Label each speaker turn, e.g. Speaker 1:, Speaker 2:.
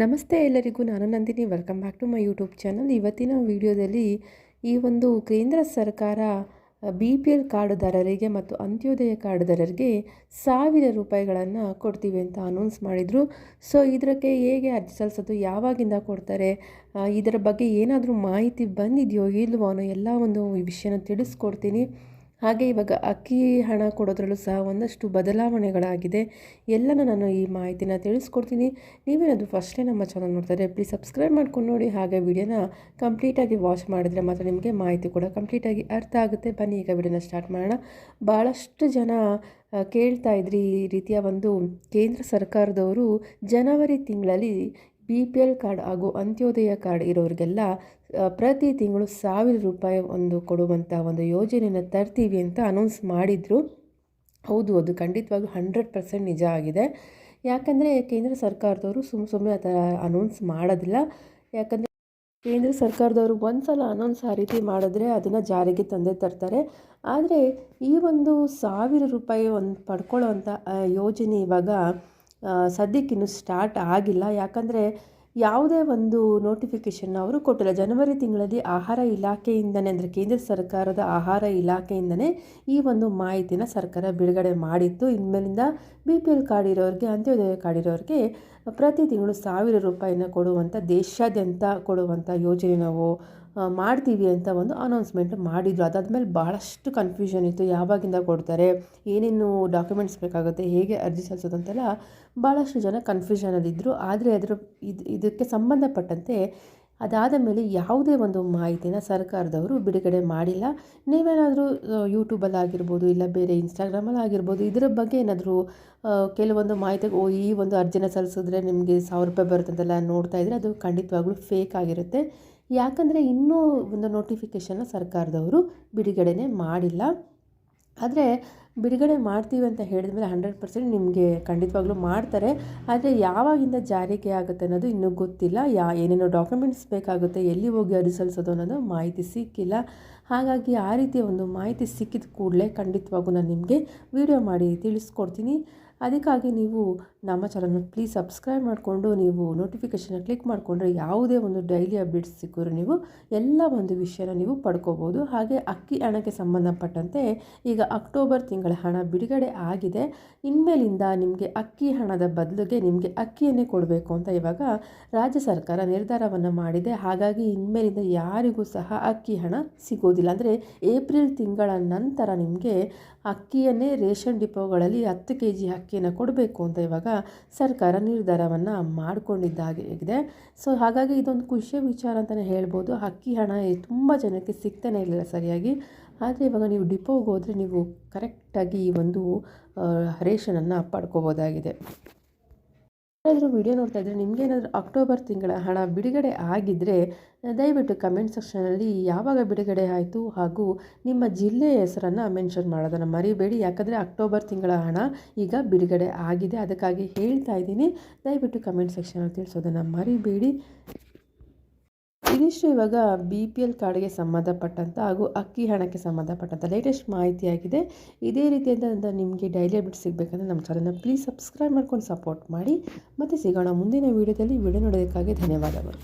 Speaker 1: ನಮಸ್ತೆ ಎಲ್ಲರಿಗೂ, ನಾನು Nandini. Welcome back to my YouTube channel ಇವತ್ತಿನ ವಿಡಿಯೋದಲ್ಲಿ ಈ ಒಂದು ಕೇಂದ್ರ ಸರ್ಕಾರ ಬಿ ಪಿ ಎಲ್ ಕಾರ್ಡುದಾರರಿಗೆ ಮತ್ತು ಅಂತ್ಯೋದಯ ಕಾರ್ಡುದಾರರಿಗೆ ಸಾವಿರ ರೂಪಾಯಿಗಳನ್ನು ಕೊಡ್ತೀವಿ ಅಂತ ಅನೌನ್ಸ್ ಮಾಡಿದರು. ಸೊ ಇದಕ್ಕೆ ಹೇಗೆ ಅರ್ಜಿ ಸಲ್ಲಿಸೋದು, ಯಾವಾಗಿಂದ ಕೊಡ್ತಾರೆ ಇದರ ಬಗ್ಗೆ ಏನಾದರೂ ಮಾಹಿತಿ ಬಂದಿದೆಯೋ ಇಲ್ವೋ ಅನ್ನೋ ಎಲ್ಲ ಒಂದು ವಿಷಯನ ತಿಳಿಸ್ಕೊಡ್ತೀನಿ. ಹಾಗೆ ಇವಾಗ ಅಕ್ಕಿ ಹಣ ಕೊಡೋದ್ರಲ್ಲೂ ಸಹ ಒಂದಷ್ಟು ಬದಲಾವಣೆಗಳಾಗಿದೆ. ಎಲ್ಲನೂ ನಾನು ಈ ಮಾಹಿತಿನ ತಿಳಿಸ್ಕೊಡ್ತೀನಿ. ನೀವೇನಾದರೂ ಫಸ್ಟೇ ನಮ್ಮ ಚಾನಲ್ ನೋಡ್ತಾರೆ ಪ್ಲೀಸ್ ಸಬ್ಸ್ಕ್ರೈಬ್ ಮಾಡ್ಕೊಂಡು ನೋಡಿ. ಹಾಗೆ ವಿಡಿಯೋನ ಕಂಪ್ಲೀಟಾಗಿ ವಾಚ್ ಮಾಡಿದರೆ ಮಾತ್ರ ನಿಮಗೆ ಮಾಹಿತಿ ಕೂಡ ಕಂಪ್ಲೀಟಾಗಿ ಅರ್ಥ ಆಗುತ್ತೆ. ಬನ್ನಿ, ಈಗ ವಿಡಿಯೋನ ಸ್ಟಾರ್ಟ್ ಮಾಡೋಣ. ಭಾಳಷ್ಟು ಜನ ಕೇಳ್ತಾ ಇದ್ರಿ ಈ ರೀತಿಯ ಒಂದು ಕೇಂದ್ರ ಸರ್ಕಾರದವರು ಜನವರಿ ತಿಂಗಳಲ್ಲಿ ಬಿ ಪಿ ಎಲ್ ಕಾರ್ಡ್ ಹಾಗೂ ಅಂತ್ಯೋದಯ ಕಾರ್ಡ್ ಇರೋರಿಗೆಲ್ಲ ಪ್ರತಿ ತಿಂಗಳು ಸಾವಿರ ರೂಪಾಯಿ ಒಂದು ಕೊಡುವಂಥ ಒಂದು ಯೋಜನೆಯನ್ನು ತರ್ತೀವಿ ಅಂತ ಅನೌನ್ಸ್ ಮಾಡಿದರು. ಹೌದು, ಅದು ಖಂಡಿತವಾಗ್ಲೂ ಹಂಡ್ರೆಡ್ ಪರ್ಸೆಂಟ್ ನಿಜ ಆಗಿದೆ. ಯಾಕಂದರೆ ಕೇಂದ್ರ ಸರ್ಕಾರದವರು ಸುಮ್ಮ ಸುಮ್ಮನೆ ಆ ಥರ ಅನೌನ್ಸ್ ಮಾಡೋದಿಲ್ಲ. ಯಾಕಂದರೆ ಕೇಂದ್ರ ಸರ್ಕಾರದವರು ಒಂದು ಸಲ ಅನೌನ್ಸ್ ಆ ರೀತಿ ಮಾಡಿದ್ರೆ ಅದನ್ನು ಜಾರಿಗೆ ತಂದೆ ತರ್ತಾರೆ. ಆದರೆ ಈ ಒಂದು ಸಾವಿರ ರೂಪಾಯಿ ಒಂದು ಪಡ್ಕೊಳ್ಳೋವಂಥ ಯೋಜನೆ ಇವಾಗ ಸದ್ಯಕ್ಕಿನ್ನು ಸ್ಟಾರ್ಟ್ ಆಗಿಲ್ಲ. ಯಾಕಂದರೆ ಯಾವುದೇ ಒಂದು ನೋಟಿಫಿಕೇಷನ್ ಅವರು ಕೊಟ್ಟಿಲ್ಲ. ಜನವರಿ ತಿಂಗಳಲ್ಲಿ ಆಹಾರ ಇಲಾಖೆಯಿಂದನೇ ಅಂದರೆ ಕೇಂದ್ರ ಸರ್ಕಾರದ ಆಹಾರ ಇಲಾಖೆಯಿಂದನೇ ಈ ಒಂದು ಮಾಹಿತಿನ ಸರ್ಕಾರ ಬಿಡುಗಡೆ ಮಾಡಿತ್ತು. ಇನ್ಮೇಲಿಂದ ಬಿ ಪಿ ಎಲ್ ಕಾರ್ಡ್ ಇರೋರಿಗೆ, ಅಂತ್ಯೋದಯ ಕಾರ್ಡ್ ಇರೋರಿಗೆ ಪ್ರತಿ ತಿಂಗಳು ಸಾವಿರ ರೂಪಾಯಿನ ಕೊಡುವಂಥ ದೇಶಾದ್ಯಂತ ಕೊಡುವಂಥ ಯೋಜನೆ ನಾವು ಮಾಡ್ತೀವಿ ಅಂತ ಒಂದು ಅನೌನ್ಸ್ಮೆಂಟ್ ಮಾಡಿದರು. ಅದಾದಮೇಲೆ ಭಾಳಷ್ಟು ಕನ್ಫ್ಯೂಷನ್ ಇತ್ತು. ಯಾವಾಗಿಂದ ಕೊಡ್ತಾರೆ, ಏನೇನು ಡಾಕ್ಯುಮೆಂಟ್ಸ್ ಬೇಕಾಗುತ್ತೆ, ಹೇಗೆ ಅರ್ಜಿ ಸಲ್ಲಿಸೋದು ಅಂತೆಲ್ಲ ಭಾಳಷ್ಟು ಜನ ಕನ್ಫ್ಯೂಷನಲ್ಲಿದ್ದರು ಆದರೆ ಅದರ ಇದು, ಇದಕ್ಕೆ ಸಂಬಂಧಪಟ್ಟಂತೆ ಅದಾದ ಮೇಲೆ ಯಾವುದೇ ಒಂದು ಮಾಹಿತಿನ ಸರ್ಕಾರದವರು ಬಿಡುಗಡೆ ಮಾಡಿಲ್ಲ. ನೀವೇನಾದರೂ ಯೂಟ್ಯೂಬಲ್ಲಿ ಆಗಿರ್ಬೋದು ಇಲ್ಲ ಬೇರೆ ಇನ್ಸ್ಟಾಗ್ರಾಮಲ್ಲಿ ಆಗಿರ್ಬೋದು ಇದರ ಬಗ್ಗೆ ಏನಾದರೂ ಕೆಲವೊಂದು ಮಾಹಿತಿ ಓ, ಈ ಒಂದು ಅರ್ಜಿನ ಸಲ್ಲಿಸಿದ್ರೆ ನಿಮಗೆ ಸಾವಿರ ರೂಪಾಯಿ ಬರುತ್ತಂತೆಲ್ಲ ನೋಡ್ತಾ ಇದ್ದರೆ ಅದು ಖಂಡಿತವಾಗ್ಲೂ ಫೇಕ್ ಆಗಿರುತ್ತೆ. ಯಾಕಂದರೆ ಇನ್ನೂ ಒಂದು ನೋಟಿಫಿಕೇಷನ್ನ ಸರ್ಕಾರದವರು ಬಿಡುಗಡೆನೇ ಮಾಡಿಲ್ಲ. ಆದರೆ ಬಿಡುಗಡೆ ಮಾಡ್ತೀವಿ ಅಂತ ಹೇಳಿದ ಮೇಲೆ ಹಂಡ್ರೆಡ್ ಪರ್ಸೆಂಟ್ ನಿಮಗೆ ಖಂಡಿತವಾಗ್ಲೂ ಮಾಡ್ತಾರೆ. ಆದರೆ ಯಾವಾಗಿಂದ ಜಾರಿಗೆ ಆಗುತ್ತೆ ಅನ್ನೋದು ಇನ್ನೂ ಗೊತ್ತಿಲ್ಲ. ಯಾ, ಏನೇನೋ ಡಾಕ್ಯುಮೆಂಟ್ಸ್ ಬೇಕಾಗುತ್ತೆ, ಎಲ್ಲಿ ಹೋಗಿ ಅರ್ಜಿ ಸಲ್ಲಿಸೋದು ಅನ್ನೋದು ಮಾಹಿತಿ ಸಿಕ್ಕಿಲ್ಲ. ಹಾಗಾಗಿ ಆ ರೀತಿಯ ಒಂದು ಮಾಹಿತಿ ಸಿಕ್ಕಿದ ಕೂಡಲೇ ಖಂಡಿತವಾಗೂ ನಾನು ನಿಮಗೆ ವಿಡಿಯೋ ಮಾಡಿ ತಿಳಿಸ್ಕೊಡ್ತೀನಿ. ಅದಕ್ಕಾಗಿ ನೀವು ನಮ್ಮ ಚಾನಲ್ನ ಪ್ಲೀಸ್ ಸಬ್ಸ್ಕ್ರೈಬ್ ಮಾಡಿಕೊಂಡು ನೀವು ನೋಟಿಫಿಕೇಷನ್ನ ಕ್ಲಿಕ್ ಮಾಡಿಕೊಂಡ್ರೆ ಯಾವುದೇ ಒಂದು ಡೈಲಿ ಅಪ್ಡೇಟ್ಸ್ ಸಿಕ್ಕಿದ್ರು ನೀವು ಎಲ್ಲ ಒಂದು ವಿಷಯನ ನೀವು ಪಡ್ಕೋಬೋದು. ಹಾಗೆ ಅಕ್ಕಿ ಹಣಕ್ಕೆ ಸಂಬಂಧಪಟ್ಟಂತೆ ಈಗ ಅಕ್ಟೋಬರ್ ತಿಂಗಳ ಹಣ ಬಿಡುಗಡೆ ಆಗಿದೆ. ಇನ್ಮೇಲಿಂದ ನಿಮಗೆ ಅಕ್ಕಿ ಹಣದ ಬದಲಿಗೆ ನಿಮಗೆ ಅಕ್ಕಿಯನ್ನೇ ಕೊಡಬೇಕು ಅಂತ ಇವಾಗ ರಾಜ್ಯ ಸರ್ಕಾರ ನಿರ್ಧಾರವನ್ನು ಮಾಡಿದೆ. ಹಾಗಾಗಿ ಇನ್ಮೇಲಿಂದ ಯಾರಿಗೂ ಸಹ ಅಕ್ಕಿ ಹಣ ಸಿಗೋದಿಲ್ಲ. ಅಂದರೆ ಏಪ್ರಿಲ್ ತಿಂಗಳ ನಂತರ ನಿಮಗೆ ಅಕ್ಕಿಯನ್ನೇ ರೇಷನ್ ಡಿಪೋಗಳಲ್ಲಿ ಹತ್ತು ಕೆ ಜಿ ಅಕ್ಕಿಯನ್ನು ಕೊಡಬೇಕು ಅಂತ ಇವಾಗ ಸರ್ಕಾರ ನಿರ್ಧಾರವನ್ನು ಮಾಡಿಕೊಂಡಿದ್ದಾಗಿದೆ. ಸೊ ಹಾಗಾಗಿ ಇದೊಂದು ಖುಷಿಯ ವಿಚಾರ ಅಂತಲೇ ಹೇಳ್ಬೋದು. ಅಕ್ಕಿ ಹಣ ತುಂಬ ಜನಕ್ಕೆ ಸಿಗ್ತಾನೆ ಇರಲಿಲ್ಲ ಸರಿಯಾಗಿ. ಆದರೆ ಇವಾಗ ನೀವು ಡಿಪೋಗೆ ಹೋದರೆ ನೀವು ಕರೆಕ್ಟಾಗಿ ಈ ಒಂದು ರೇಷನನ್ನು ಪಡ್ಕೋಬೋದಾಗಿದೆ. ಏನಾದರೂ ವಿಡಿಯೋ ನೋಡ್ತಾ ಇದ್ದರೆ ನಿಮಗೇನಾದರೂ ಅಕ್ಟೋಬರ್ ತಿಂಗಳ ಹಣ ಬಿಡುಗಡೆ ಆಗಿದ್ದರೆ ದಯವಿಟ್ಟು ಕಮೆಂಟ್ ಸೆಕ್ಷನಲ್ಲಿ ಯಾವಾಗ ಬಿಡುಗಡೆ ಆಯಿತು ಹಾಗೂ ನಿಮ್ಮ ಜಿಲ್ಲೆಯ ಹೆಸರನ್ನು ಮೆನ್ಷನ್ ಮಾಡೋದನ್ನು ಮರಿಬೇಡಿ. ಯಾಕಂದರೆ ಅಕ್ಟೋಬರ್ ತಿಂಗಳ ಹಣ ಈಗ ಬಿಡುಗಡೆ ಆಗಿದೆ. ಅದಕ್ಕಾಗಿ ಹೇಳ್ತಾ ಇದ್ದೀನಿ. ದಯವಿಟ್ಟು ಕಮೆಂಟ್ ಸೆಕ್ಷನಲ್ಲಿ ತಿಳಿಸೋದನ್ನು ಮರಿಬೇಡಿ. ಇದಿಷ್ಟು ಇವಾಗ ಬಿ ಪಿ ಎಲ್ ಕಾರ್ಡ್ಗೆ ಸಂಬಂಧಪಟ್ಟಂಥ ಹಾಗೂ ಅಕ್ಕಿ ಹಣಕ್ಕೆ ಸಂಬಂಧಪಟ್ಟಂಥ ಲೇಟೆಸ್ಟ್ ಮಾಹಿತಿಯಾಗಿದೆ. ಇದೇ ರೀತಿಯಾದಂಥ ನಿಮಗೆ ಡೈಲಿ ಅಪ್ಡೇಟ್ ಸಿಗಬೇಕಂದ್ರೆ ನಮ್ಮ ಚಾನಲ್ನ ಪ್ಲೀಸ್ ಸಬ್ಸ್ಕ್ರೈಬ್ ಮಾಡ್ಕೊಂಡು ಸಪೋರ್ಟ್ ಮಾಡಿ. ಮತ್ತು ಸಿಗೋಣ ಮುಂದಿನ ವೀಡಿಯೋದಲ್ಲಿ ವಿಡಿಯೋ ನೋಡೋದಕ್ಕಾಗಿ ಧನ್ಯವಾದಗಳು.